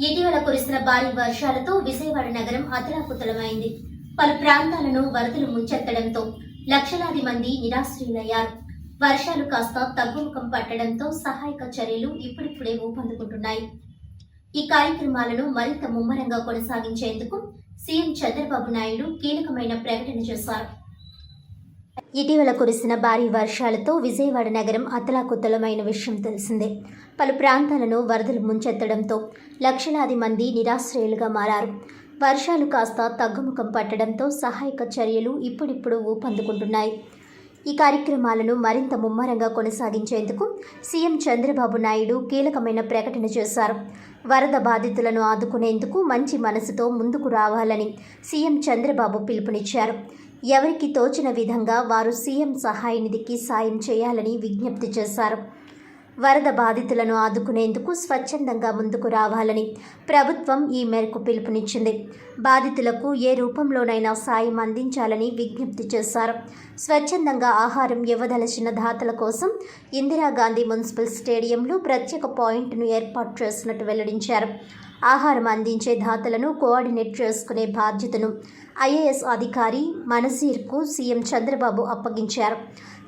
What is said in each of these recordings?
ఇటీవల కురిసిన భారీ వర్షాలతో విజయవాడ నగరం అతలాకుతలమైంది. పలు ప్రాంతాలను వరదలు ముంచెత్తడంతో లక్షలాది మంది నిరాశ్రయులయ్యారు. వర్షాలు కాస్త తగ్గుముఖం పట్టడంతో సహాయక చర్యలు ఇప్పుడిప్పుడే ఊపందుకుంటున్నాయి. ఈ కార్యక్రమాలను మరింత ముమ్మరంగా కొనసాగించేందుకు సీఎం చంద్రబాబు నాయుడు కీలకమైన ప్రకటన చేశారు. ఇటీవల కురిసిన భారీ వర్షాలతో విజయవాడ నగరం అతలాకుతలమైన విషయం తెలిసిందే. పలు ప్రాంతాలను వరదలు ముంచెత్తడంతో లక్షలాది మంది నిరాశ్రయులుగా మారారు. వర్షాలు కాస్త తగ్గుముఖం పట్టడంతో సహాయక చర్యలు ఇప్పుడిప్పుడు ఊపందుకుంటున్నాయి. ఈ కార్యక్రమాలను మరింత ముమ్మరంగా కొనసాగించేందుకు సీఎం చంద్రబాబు నాయుడు కీలకమైన ప్రకటన చేశారు. వరద బాధితులను ఆదుకునేందుకు మంచి మనసుతో ముందుకు రావాలని సీఎం చంద్రబాబు పిలుపునిచ్చారు. ఎవరికి తోచిన విధంగా వారు సీఎం సహాయ నిధికి సాయం చేయాలని విజ్ఞప్తి చేశారు. వరద బాధితులను ఆదుకునేందుకు స్వచ్ఛందంగా ముందుకు రావాలని ప్రభుత్వం ఈ మేరకు పిలుపునిచ్చింది. బాధితులకు ఏ రూపంలోనైనా సాయం అందించాలని విజ్ఞప్తి చేశారు. స్వచ్ఛందంగా ఆహారం ఇవ్వదలచిన దాతల కోసం ఇందిరాగాంధీ మున్సిపల్ స్టేడియంలో ప్రత్యేక పాయింట్ను ఏర్పాటు చేసినట్టు వెల్లడించారు. ఆహారం అందించే దాతలను కోఆర్డినేట్ చేసుకునే బాధ్యతను ఐఏఎస్ అధికారి మనసీర్కు సీఎం చంద్రబాబు అప్పగించారు.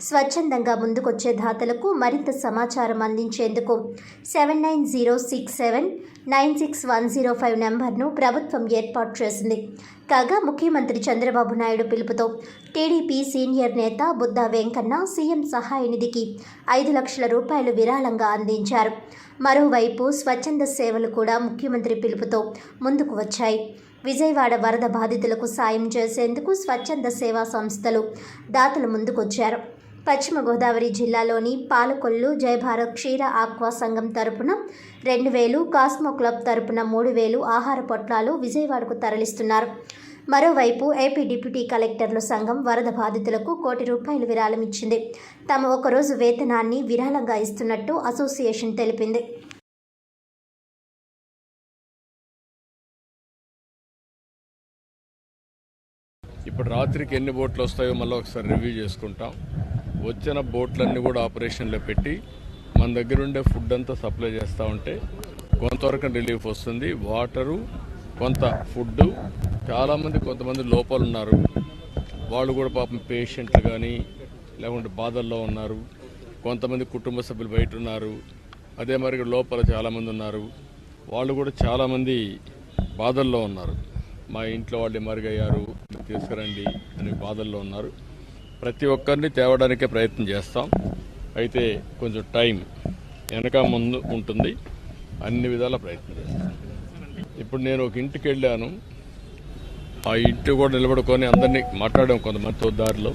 స్వచ్ఛందంగా ముందుకొచ్చే దాతలకు మరింత సమాచారం అందించేందుకు seven nine zero six seven nine six one zero five నెంబర్ను ప్రభుత్వం ఏర్పాటు చేసింది. కాగా ముఖ్యమంత్రి చంద్రబాబు నాయుడు పిలుపుతో టీడీపీ సీనియర్ నేత బుద్ధ వెంకన్న సీఎం సహాయ నిధికి ఐదు లక్షల రూపాయలు విరాళంగా అందించారు. మరోవైపు స్వచ్ఛంద సేవలు కూడా ముఖ్యమంత్రి పిలుపుతో ముందుకు వచ్చాయి. విజయవాడ వరద బాధితులకు సాయం చేసేందుకు స్వచ్ఛంద సేవా సంస్థలు దాతలు ముందుకొచ్చారు. పశ్చిమ గోదావరి జిల్లాలోని పాలకొల్లు జయభారత్ క్షీర ఆక్వా సంఘం తరపున రెండు వేలు కాస్మో క్లబ్ తరపున మూడు వేలు ఆహార పొట్లాలు విజయవాడకు తరలిస్తున్నారు. మరోవైపు ఏపీ డిప్యూటీ కలెక్టర్ల సంఘం వరద బాధితులకు కోటి రూపాయలు విరాళం ఇచ్చింది. తమ ఒకరోజు వేతనాన్ని విరాళంగా ఇస్తున్నట్టు అసోసియేషన్ తెలిపింది. ఇప్పుడు రాత్రికి ఎన్ని బోట్లు వస్తాయో మళ్ళీ ఒకసారి రివ్యూ చేసుకుంటాం. వచ్చిన బోట్లన్నీ కూడా ఆపరేషన్లో పెట్టి మన దగ్గర ఉండే ఫుడ్ అంతా సప్లై చేస్తూ ఉంటే కొంతవరకు రిలీఫ్ వస్తుంది. వాటరు కొంత ఫుడ్ చాలామంది కొంతమంది లోపాలు ఉన్నారు. వాళ్ళు కూడా పాపం పేషెంట్లు కానీ లేకుంటే బాధల్లో ఉన్నారు. కొంతమంది కుటుంబ సభ్యులు బయట ఉన్నారు. అదే మరి లోపల చాలామంది ఉన్నారు. వాళ్ళు కూడా చాలామంది బాధల్లో ఉన్నారు. మా ఇంట్లో వాళ్ళు మరుగయ్యారు తీసుకురండి అనే బాధల్లో ఉన్నారు. ప్రతి ఒక్కరిని తేవడానికే ప్రయత్నం చేస్తాం. అయితే కొంచెం టైం వెనక ముందు ఉంటుంది. అన్ని విధాల ప్రయత్నం చేస్తాం. ఇప్పుడు నేను ఒక ఇంటికి వెళ్ళాను. ఆ ఇంటి కూడా నిలబడుకొని అందరినీ మాట్లాడాం కొంతమందితో దారిలో.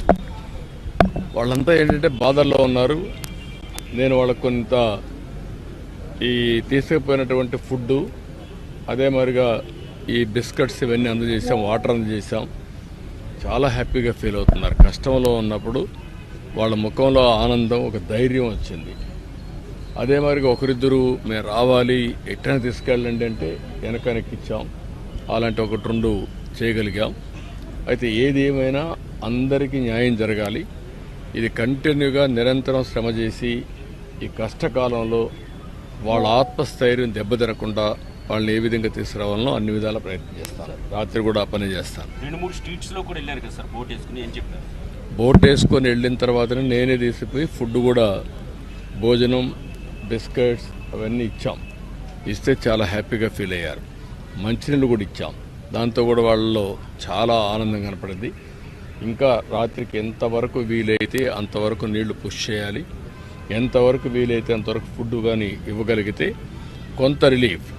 వాళ్ళంతా ఏంటంటే బాధల్లో ఉన్నారు. నేను వాళ్ళకు కొంత ఈ తీసుకుపోయినటువంటి ఫుడ్ అదే మరిగా ఈ బిస్కెట్స్ ఇవన్నీ అందజేసాం వాటర్ అందజేసాం చాలా హ్యాపీగా ఫీల్ అవుతున్నారు. కష్టంలో ఉన్నప్పుడు వాళ్ళ ముఖంలో ఆనందం ఒక ధైర్యం వచ్చింది. అదే మరిగా ఒకరిద్దరు మేము రావాలి ఎట్టైనా తీసుకెళ్ళండి అంటే వెనకనెక్కిచ్చాం అలాంటి ఒకటి రెండు చేయగలిగాం. అయితే ఏది ఏమైనా అందరికీ న్యాయం జరగాలి. ఇది కంటిన్యూగా నిరంతరం శ్రమ చేసి ఈ కష్టకాలంలో వాళ్ళ ఆత్మస్థైర్యం దెబ్బతినకుండా వాళ్ళని ఏ విధంగా తీసుకురావాలనో అన్ని విధాల ప్రయత్నం చేస్తాను. రాత్రి కూడా ఆ పని చేస్తాను. రెండు మూడు స్ట్రీట్స్లో కూడా వెళ్ళారు కదా సార్ బోట్ వేసుకుని ఏం చెప్పారు? బోట్ వేసుకొని వెళ్ళిన తర్వాతనే నేనే తీసిపోయి ఫుడ్ కూడా భోజనం బిస్కెట్స్ అవన్నీ ఇచ్చాం. ఇస్తే చాలా హ్యాపీగా ఫీల్ అయ్యారు. మంచినీళ్ళు కూడా ఇచ్చాం. దాంతో కూడా వాళ్ళలో చాలా ఆనందం కనపడింది. ఇంకా రాత్రికి ఎంతవరకు వీలైతే అంతవరకు నీళ్ళు పుష్ చేయాలి. ఎంతవరకు వీలైతే అంతవరకు ఫుడ్ కానీ ఇవ్వగలిగితే కొంత రిలీఫ్.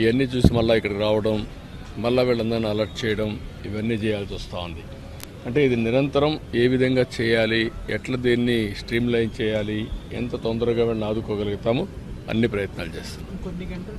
ఇవన్నీ చూసి మళ్ళీ ఇక్కడికి రావడం మళ్ళీ వీళ్ళందరినీ అలర్ట్ చేయడం ఇవన్నీ చేయాల్సి వస్తూ ఉంది. అంటే ఇది నిరంతరం ఏ విధంగా చేయాలి ఎట్లా దీన్ని స్ట్రీమ్ లైన్ చేయాలి ఎంత తొందరగా వీళ్ళని ఆదుకోగలుగుతామో అన్ని ప్రయత్నాలు చేస్తాం కొన్ని గంటలు